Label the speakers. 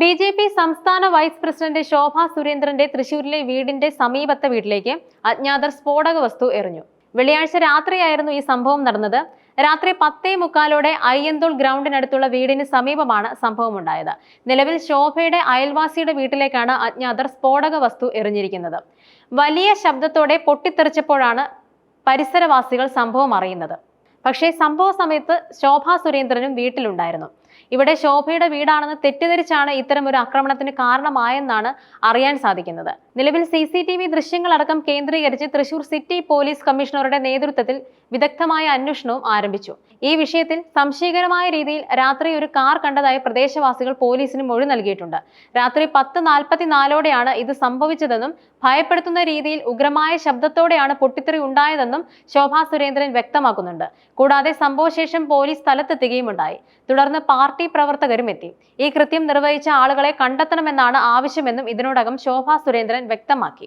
Speaker 1: B J P സംസ്ഥാന vice president Shobha സുരേന്ദ്രന്റെ തൃശൂരിലെ വീടിന്റെ സമീപത്തെ വീട്ടിലേക്ക് അജ്ഞാതർ സ്ഫോടക വസ്തു എറിഞ്ഞു. വെള്ളിയാഴ്ച രാത്രിയായിരുന്നു ഈ സംഭവം നടന്നത്. രാത്രി പത്തേ മുക്കാലോടെ അയ്യന്തോൾ ഗ്രൗണ്ടിനടുത്തുള്ള വീടിന് സമീപമാണ് സംഭവമുണ്ടായത്. നിലവിൽ ശോഭയുടെ അയൽവാസിയുടെ വീട്ടിലേക്കാണ് അജ്ഞാതർ സ്ഫോടക വസ്തു എറിഞ്ഞിരിക്കുന്നത്. വലിയ ശബ്ദത്തോടെ പൊട്ടിത്തെറിച്ചപ്പോഴാണ് പരിസരവാസികൾ സംഭവം അറിയുന്നത്. പക്ഷേ സംഭവ സമയത്ത് ശോഭ സുരേന്ദ്രനും വീട്ടിലുണ്ടായിരുന്നു. ഇവിടെ ശോഭയുടെ വീടാണെന്ന് തെറ്റിദ്ധരിച്ചാണ് ഇത്തരം ഒരു ആക്രമണത്തിന് കാരണമായെന്നാണ് അറിയാൻ സാധിക്കുന്നത്. നിലവിൽ സി സി ടി വി ദൃശ്യങ്ങളടക്കം കേന്ദ്രീകരിച്ച് തൃശൂർ സിറ്റി പോലീസ് കമ്മീഷണറുടെ നേതൃത്വത്തിൽ വിദഗ്ധമായ അന്വേഷണവും ആരംഭിച്ചു. ഈ വിഷയത്തിൽ സംശയകരമായ രീതിയിൽ രാത്രി ഒരു കാർ കണ്ടതായി പ്രദേശവാസികൾ പോലീസിന് മൊഴി നൽകിയിട്ടുണ്ട്. രാത്രി പത്ത് നാൽപ്പത്തിനാലോടെയാണ് ഇത് സംഭവിച്ചതെന്നും ഭയപ്പെടുത്തുന്ന രീതിയിൽ ഉഗ്രമായ ശബ്ദത്തോടെയാണ് പൊട്ടിത്തെറി ഉണ്ടായതെന്നും ശോഭാ സുരേന്ദ്രൻ വ്യക്തമാക്കുന്നുണ്ട്. കൂടാതെ സംഭവശേഷം പോലീസ് സ്ഥലത്തെത്തുകയും ഉണ്ടായി തുടർന്ന് പാർട്ടി പ്രവർത്തകരും എത്തി. ഈ കൃത്യം നിർവഹിച്ച ആളുകളെ കണ്ടെത്തണമെന്നാണ് ആവശ്യമെന്നും ഇതിനോടകം ശോഭാ സുരേന്ദ്രൻ വ്യക്തമാക്കി.